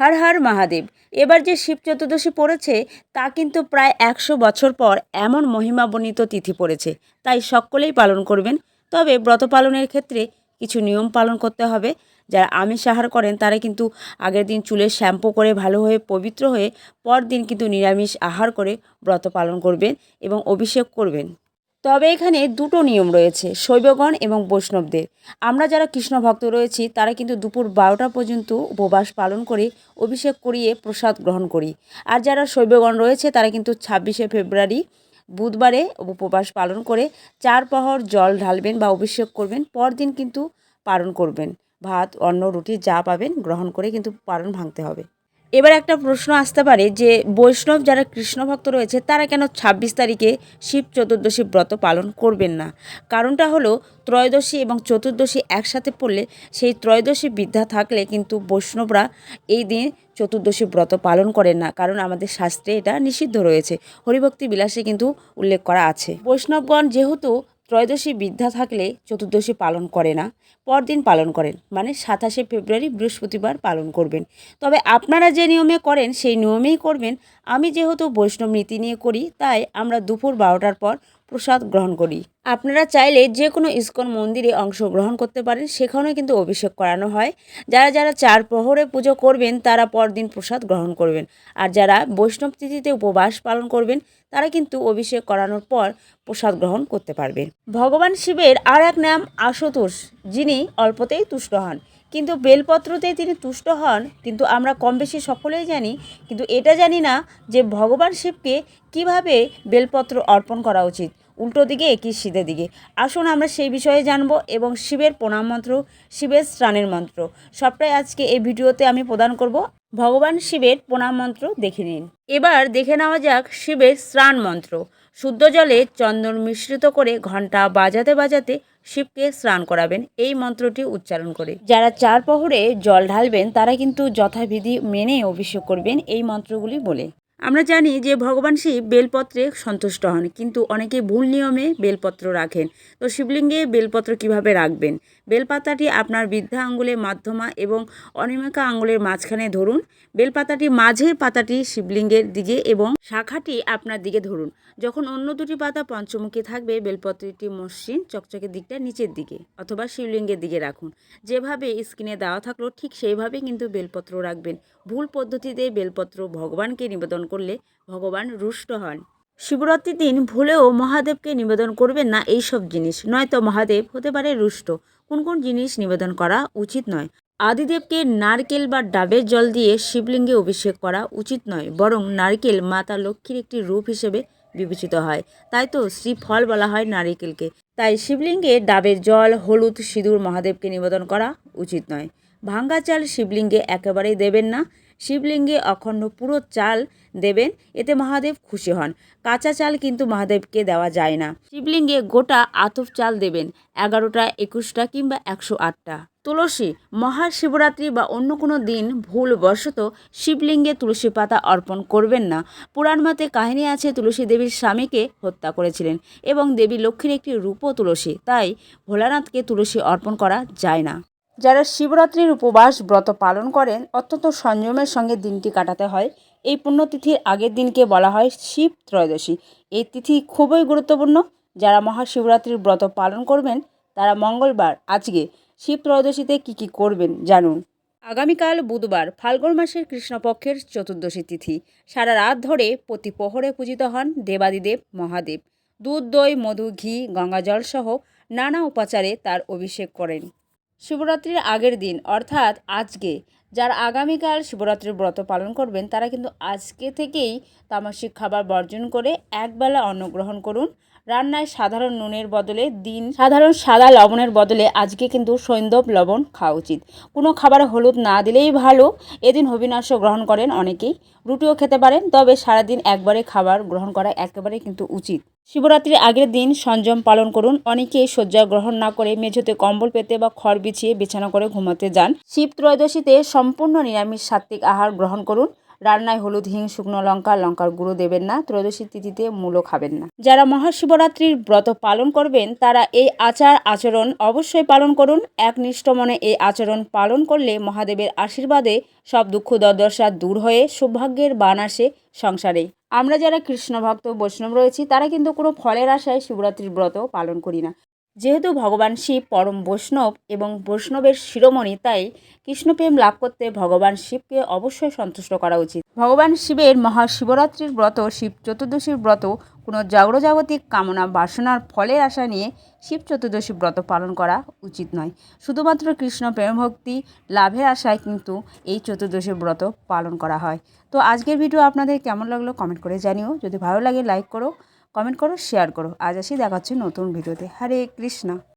হর হর মহাদেব। এবার যে শিব চতুর্দশী পড়েছে, তা কিন্তু প্রায় একশো বছর পর এমন মহিমাবর্ণিত তিথি পড়েছে। তাই সকলেই পালন করবেন। তবে ব্রত পালনের ক্ষেত্রে কিছু নিয়ম পালন করতে হবে। যারা আমিষ আহার করেন, তারা কিন্তু আগের দিন চুলে শ্যাম্পু করে ভালো হয়ে, পবিত্র হয়ে, পরদিন কিন্তু নিরামিষ আহার করে ব্রত পালন করবেন এবং অভিষেক করবেন। তবে এখানে দুটো নিয়ম রয়েছে, শৈবগণ এবং বৈষ্ণবদের। আমরা যারা কৃষ্ণ ভক্ত রয়েছি, তারা কিন্তু দুপুর বারোটা পর্যন্ত উপবাস পালন করে অভিষেক করিয়ে প্রসাদ গ্রহণ করি। আর যারা শৈবগণ রয়েছে, তারা কিন্তু ছাব্বিশে ফেব্রুয়ারি বুধবারে উপবাস পালন করে চার প্রহর জল ঢালবেন বা অভিষেক করবেন, পরদিন কিন্তু পালন করবেন। ভাত, অন্ন, রুটি যা পাবেন গ্রহণ করে কিন্তু পালন ভাঙতে হবে। এবার একটা প্রশ্ন আসতে পারে যে বৈষ্ণব যারা কৃষ্ণ ভক্ত রয়েছে, তারা কেন ছাব্বিশ তারিখে শিব চতুর্দশী ব্রত পালন করবেন না? কারণটা হলো ত্রয়োদশী এবং চতুর্দশী একসাথে পড়লে সেই ত্রয়োদশী বিদ্যা থাকলে কিন্তু বৈষ্ণবরা এই দিন চতুর্দশী ব্রত পালন করেন না। কারণ আমাদের শাস্ত্রে এটা নিষিদ্ধ রয়েছে। হরিভক্তি বিলাসে কিন্তু উল্লেখ করা আছে। বৈষ্ণবগণ যেহেতু ত্রয়োদশী বিদ্যা থাকলে চতুর্দশী পালন করে না, পরদিন পালন করেন মানে সাতাশে ফেব্রুয়ারি বৃহস্পতিবার পালন করবেন। তবে আপনারা যে নিয়মে করেন, সেই নিয়মেই করবেন। আমি যেহেতু বৈষ্ণব নীতি নিয়ে করি, তাই আমরা দুপুর বারোটার পর প্রসাদ গ্রহণ করি। আপনারা চাইলে যে কোনো ইস্কন মন্দিরে অংশগ্রহণ করতে পারেন, সেখানেও কিন্তু অভিষেক করানো হয়। যারা যারা চার প্রহরে পুজো করবেন, তারা পরদিন প্রসাদ গ্রহণ করবেন। আর যারা বৈষ্ণব তিথিতে উপবাস পালন করবেন, তারা কিন্তু অভিষেক করানোর পর প্রসাদ গ্রহণ করতে পারবেন। ভগবান শিবের আর এক নাম আশুতোষ, যিনি অল্পতেই তুষ্ট হন। কিন্তু বেলপত্রতেই তিনি তুষ্ট হন, কিন্তু আমরা কম বেশি সকলেই জানি, কিন্তু এটা জানি না যে ভগবান শিবকে কীভাবে বেলপত্র অর্পণ করা উচিত। উল্টো দিকে, একই সিধে দিকে। আসুন আমরা সেই বিষয়ে জানব এবং শিবের প্রণাম মন্ত্র, শিবের স্নানের মন্ত্র। সবটাই আজকে এই ভিডিওতে আমি প্রদান করব। ভগবান শিবের প্রণাম মন্ত্র দেখে নিন। এবার দেখে নেওয়া যাক শিবের স্নান মন্ত্র। শুদ্ধ জলে চন্দন মিশ্রিত করে ঘণ্টা বাজাতে বাজাতে শিবকে স্নান করাবেন। এই মন্ত্রটি উচ্চারণ করে। যারা চার প্রহরে জল ঢালবেন, তারা কিন্তু যথাবিধি মেনে অভিষেক করবেন। এই মন্ত্রগুলি বলে। আমরা জানি যে ভগবান শিব বেলপত্রে সন্তুষ্ট হন, কিন্তু অনেকে ভুল নিয়মে বেলপত্র রাখেন। তো শিবলিঙ্গে বেলপত্র কীভাবে রাখবেন? বেলপাতাটি আপনার বৃদ্ধা আঙ্গুলের মাধ্যমা এবং অনিমিকা আঙ্গুলের মাঝখানে ধরুন। বেলপাতাটি মাঝের পাতাটি শিবলিঙ্গের দিকে এবং শাখাটি আপনার দিকে ধরুন। যখন অন্য দুটি পাতা পঞ্চমুখী থাকবে বেলপত্রটি মসৃণ চকচকে দিকটা নিচের দিকে অথবা শিবলিঙ্গের দিকে রাখুন। যেভাবে স্ক্রিনে দেওয়া থাকল, ঠিক সেইভাবে কিন্তু বেলপত্র রাখবেন। ভুল পদ্ধতিতে বেলপত্র ভগবানকে নিবেদন করলে ভগবান রুষ্ট হন। শিবরাত্রির দিন ভুলেও মহাদেবকে নিবেদন করবেন না এই সব জিনিস। নয়তো মহাদেব হতে পারে রুষ্ট। কোন কোন জিনিস নিবেদন করা উচিত নয়। আদিদেবকে নারকেল বা ডাবের জল দিয়ে শিবলিঙ্গে অভিষেক করা উচিত নয়, বরং নারকেল মাতা লক্ষ্মীর একটি রূপ হিসেবে বিবেচিত হয়। তাই তো শ্রীফল বলা হয় নারিকেলকে। তাই শিবলিঙ্গে ডাবের জল, হলুদ, সিঁদুর মহাদেবকে নিবেদন করা উচিত নয়। ভাঙ্গা চাল শিবলিঙ্গে একেবারেই দেবেন না। শিবলিঙ্গে অখণ্ড পুরো চাল দেবেন, এতে মহাদেব খুশি হন। কাঁচা চাল কিন্তু মহাদেবকে দেওয়া যায় না। শিবলিঙ্গে গোটা আতপ চাল দেবেন, এগারোটা, একুশটা কিংবা একশো আটটা। তুলসী, মহাশিবরাত্রি বা অন্য কোনো দিন ভুলবশত শিবলিঙ্গে তুলসী পাতা অর্পণ করবেন না। পুরাণ মতে কাহিনী আছে, তুলসী দেবীর স্বামীকে হত্যা করেছিলেন এবং দেবী লক্ষ্মীর একটি রূপ তুলসী, তাই ভোলানাথকে তুলসী অর্পণ করা যায় না। যারা শিবরাত্রির উপবাস ব্রত পালন করেন, অত্যন্ত সংযমের সঙ্গে দিনটি কাটাতে হয়। এই পুণ্যতিথির আগের দিনকে বলা হয় শিব ত্রয়োদশী। এই তিথি খুবই গুরুত্বপূর্ণ। যারা মহাশিবরাত্রির ব্রত পালন করবেন, তারা মঙ্গলবার, আজকে শিব ত্রয়োদশীতে কী কী করবেন জানুন। আগামীকাল বুধবার, ফাল্গুন মাসের কৃষ্ণপক্ষের চতুর্দশী তিথি। সারা রাত ধরে প্রতি প্রহরে পূজিত হন দেবাদিদেব, মহাদেব। দুধ, দই, মধু, ঘি, গঙ্গাজল সহ নানা উপাচারে তার অভিষেক করেন। শিবরাত্রির আগের দিন, অর্থাৎ আজকে। যারা আগামীকাল শিবরাত্রির ব্রত পালন করবেন, তারা কিন্তু আজকে থেকেই তামাসিক খাবার বর্জন করে একবেলা অন্নগ্রহণ করুন। রান্নায় সাধারণ নুনের বদলে দিন, সাধারণ সাদা লবণের বদলে আজকে কিন্তু সৈন্দব লবণ খাওয়া উচিত। কোনো খাবারে হলুদ না দিলেই ভালো। এদিন হবিনাশ্য গ্রহণ করেন অনেকেই। রুটিও খেতে পারেন, তবে সারাদিন একবারে খাবার গ্রহণ করা একেবারে কিন্তু উচিত। শিবরাত্রির আগের দিন সংযম পালন করুন। অনেকেই শয্যা গ্রহণ না করে মেঝেতে কম্বল পেতে বা খড় বিছিয়ে বিছানা করে ঘুমাতে যান। শিব ত্রয়োদশীতে সম্পূর্ণ নিরামিষ সাত্ত্বিক আহার গ্রহণ করুন। রান্নায় হলুদ, হিং, শুকনো লঙ্কা, লঙ্কার গুঁড়ো দেবেন না, ত্রয়োদশী তিথিতে মূলও খাবেন না। যারা মহাশিবরাত্রির ব্রত পালন করবেন, তারা এই আচার আচরণ অবশ্যই পালন করুন। একনিষ্ঠ মনে এই আচরণ পালন করলে মহাদেবের আশীর্বাদে সব দুঃখ দুর্দশা দূর হয়ে সৌভাগ্যের বান আসে সংসারে। আমরা যারা কৃষ্ণ ভক্ত বৈষ্ণব রয়েছি, তারা কিন্তু কোনো ফলের আশায় শিবরাত্রির ব্রত পালন করি না। যেহেতু ভগবান শিব পরম বৈষ্ণব এবং বৈষ্ণবের শিরোমণি, তাই কৃষ্ণপ্রেম লাভ করতে ভগবান শিবকে অবশ্যই সন্তুষ্ট করা উচিত। ভগবান শিবের মহাশিবরাত্রির ব্রত, শিব চতুর্দশীর ব্রত, কোনো জাগরজাগতিক কামনা, বাসনার ফলের আশা নিয়ে শিব চতুর্দশী ব্রত পালন করা উচিত নয়। শুধুমাত্র কৃষ্ণ প্রেম ভক্তি লাভের আশায় কিন্তু এই চতুর্দশী ব্রত পালন করা হয়। তো আজকের ভিডিও আপনাদের কেমন লাগল কমেন্ট করে জানিও। যদি ভালো লাগে, লাইক করো। কমেন্ট করো শেয়ার করো। আজ আসি দেখাচ্ছি নতুন ভিডিওতে। হরে কৃষ্ণ।